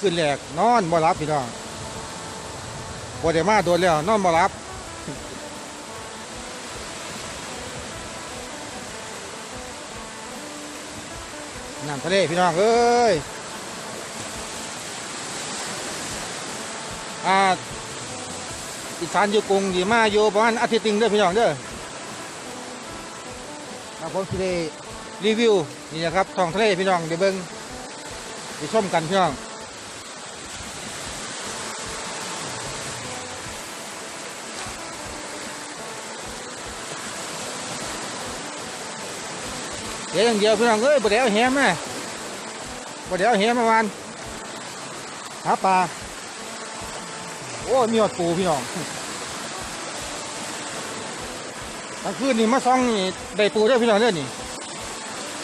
ขึ้นแหลกนอนบ่รับพี่น้องบ่ได้มาโดนแล้วนอนบ่รับน้ำทะเลพี่น้องเอ้ยอ่าอีสานอยู่กรุงดีมาอยู่ประมาณอาทิตย์นึงเด้อพี่น้องเด้อครับผมสิได้รีวิวนี่นะครับท้องทะเลพี่น้องเดี๋ยวเบิ่งไปชมกันพี่น้อง เดี๋ยวอย่างเดียวพี่น้องเอ้ยบ่ได้เอาแหมาบ่ได้เอาแหมาวานหาปลาโอ้มีหอดปูพี่น้องกลางคืนนี่มาซ่องนี่ได้ปูได้พี่น้องเด้อนี่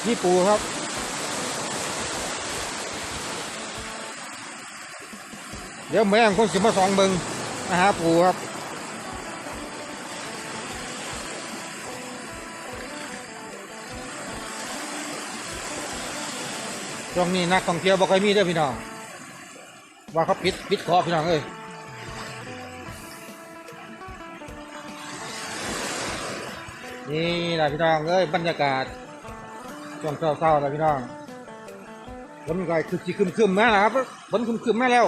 นี่ปูครับเดี๋ยวแม่งคนสิมาส่องเบิงมาหาปูครับ ช่วงนี้นักท่องเที่ยวบ่ค่อยมีเด้อพี่น้อง ว่าเขาปิดปิดเกาะพี่น้องเอ้ยนี่แหละพี่น้องเอ้ยบรรยากาศช่วงเศร้าๆแล้วพี่น้องฝนก็คือสิคึมๆมาแล้วครับฝนคึมๆมาแล้ว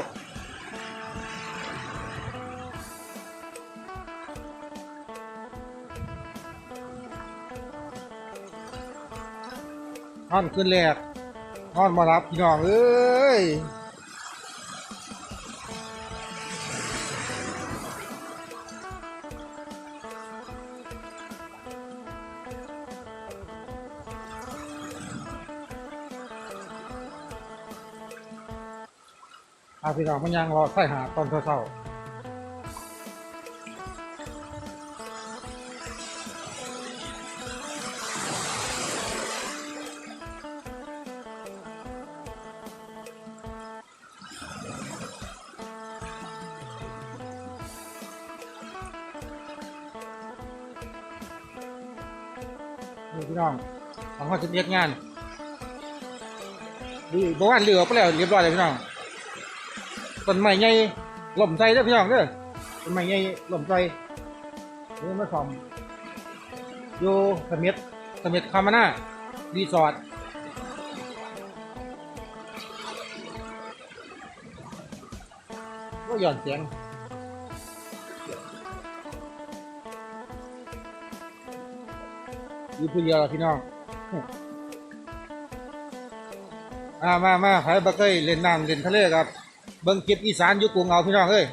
ท่อนขึ้นแรก นอนมารับพี่น้องเอ้ยอาพี่น้องมันยังรอใส่หาตอนเช้าๆ พี่น้องของเขาจะเรียกงานดีบอกว่าเรือไปแล้วเรียบร้อยเลยพี่น้องต้นไม้ใหญ่หล่มใจเด้อพี่น้องเด้อต้นไม้ใหญ่หล่มใจนี่มาสอมอยู่เสม็ดเสม็ดคามาน่ารีสอร์ทก็หย่อนเสียง อยู่ผู้เดียวล่ะพี่น้องอ่ามามาใครบ่เคยเล่นน้ำเล่นทะเลครับ เบิ่งคลิปอีสานยู่กรุงเอาพี่น้องเอ้ย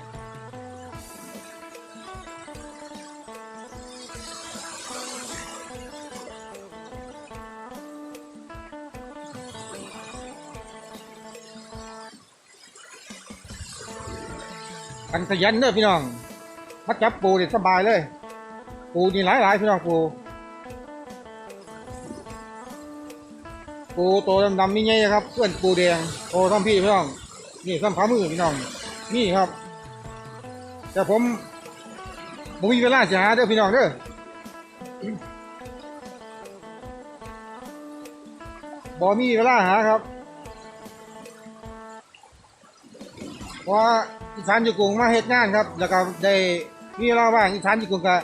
กันขยันเด้อพี่น้องมาจับปูนี่สบายเลย ปูนี่หลายๆพี่น้องปู ปูโตดำๆนี่ไงครับเพื่อนปูแดงโตท่อมพี่พี่น้อง นี่ซ้ำขามือพี่น้อง นี่ครับ แต่ผมผมมีเวลาจะหาเด้อพี่น้องเด้อบ่มีเวลาหาครับเพราะว่าอีสานอยู่กรุงมาเฮ็ดงานครับ แล้วก็ได้มีเวลาว่างอีสานอยู่กรุงก็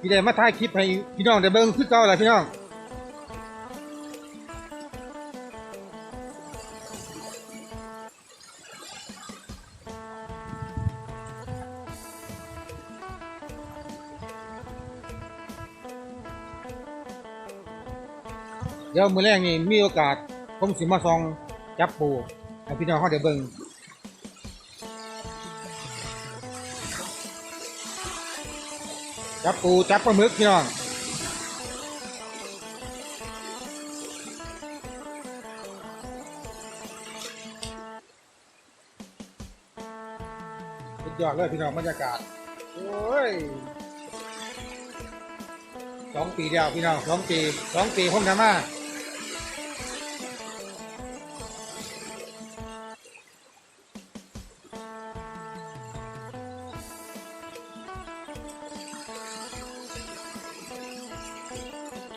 พี่ได้มาถ่ายคลิปให้พี่น้องได้เบิ่งคือเก่าแหละพี่น้อง เดี๋ยวมือแรกนี่มีโอกาสผมสิมาซองจับปูให้พี่น้องเขาเดี๋ยวเบิ่งจับปูจับปลาหมึกพี่น้องสุดยอดเลยพี่น้องบรรยากาศโอ้ยสองปีเดียวพี่น้องสองปีสองปีผมทำมา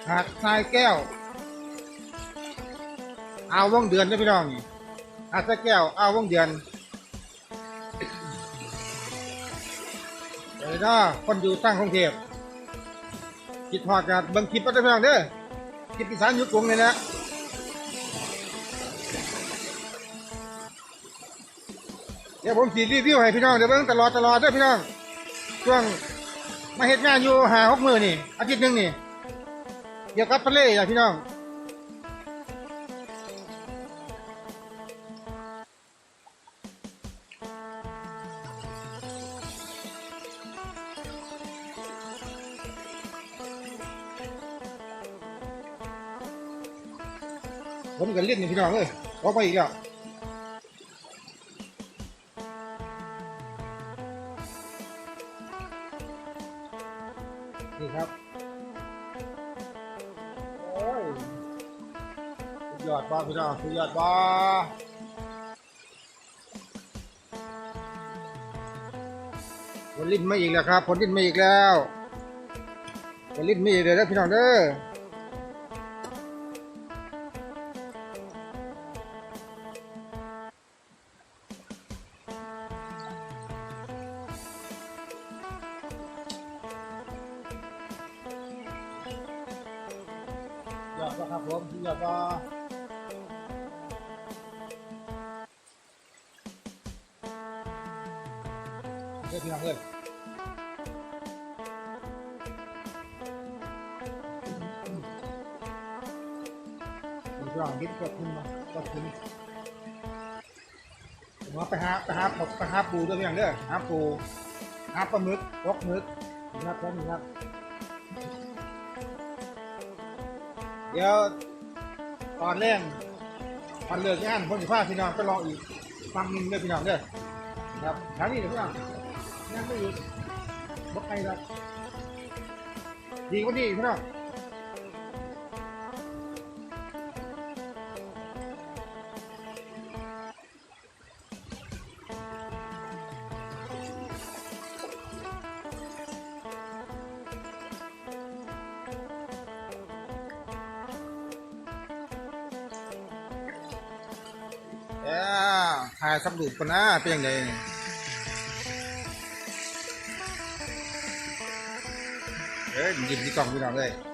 หาดทรายแก้วเอาวว่องเดือนนะพี่น้องหาดสะแก้วอาววงเดือนเดี๋ยนะคนอยู่ตั้งกรุงเทพคิดฮอดกันเบิ่งคลิปก็ได้พียงเด้อคลิปอีสานยุคกรุงเลยนะเดี๋ยวผมสีรีวิวให้พี่น้องเดี๋ยวเบิ่งตลอดตลอดเด้อพี่น้องช่วงมาเฮ็ดงานอยู่หาหกมือนี่อาทิตย์หนึ่งนี่ เกี่ยวกับทะเลอะพี่น้องผมกันเล่นนี่พี่น้องเอ้ยออกไปอีกแล้วนี่ครับ ยอดบ้าพี่น้องสุดยอดบ้าผลลิ้นไม่อีกแล้วครับผลลิ้นไม่อีกแล้วผลลิ้นไม่อีกเลยนะพี่น้องเด้อยอดบ้าครับผมสุดยอดบ้า พี่น้องเอ้ยผมลองดิ้นกดขึ้นมากดขึ้นผมว่าไปหาไปหาไปหาปูด้วยอย่างเด้อหาปูหาปลาหมึกพกหมึกนะครับท่านครับเดี๋ยวตอนแรกตอนเลิกงานผมจะพาพี่น้องไปลออีกฟังนึงเด้อพี่น้องเด้อครับทางนี้เด้อพี่น้อง งานไม่หยุดบกไกลครับดีกว่านี้พี่น้องเอ้าถ่ายสำรูปกันนะเป็นยังไง เอ้ยยินดีก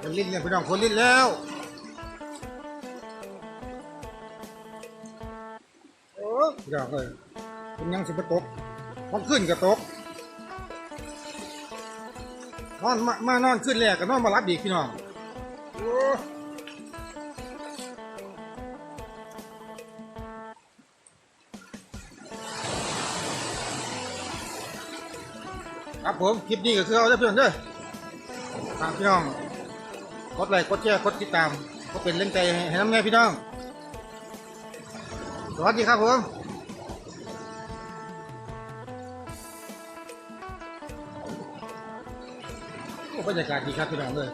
คนลิ้นเนี่ยพี่น้องคนลิ้นแล้วโอ้พี่น้องเลยเป็นยังสิบตกมันขึ้นกับตกนอนมามานอนขึ้นแรกก็นอนมารับอีกพี่น้องโอ้ครับผมคลิปนี้ก็คือเอาได้เพื่อนเด้อฝากพี่น้อง กดไลค์กดแชร์กดติดตามก็เป็นเรื่องใจให้น้ำแน่พี่น้อง สวัสดีครับผมโอ้บรรยากาศดีครับพี่น้องเลย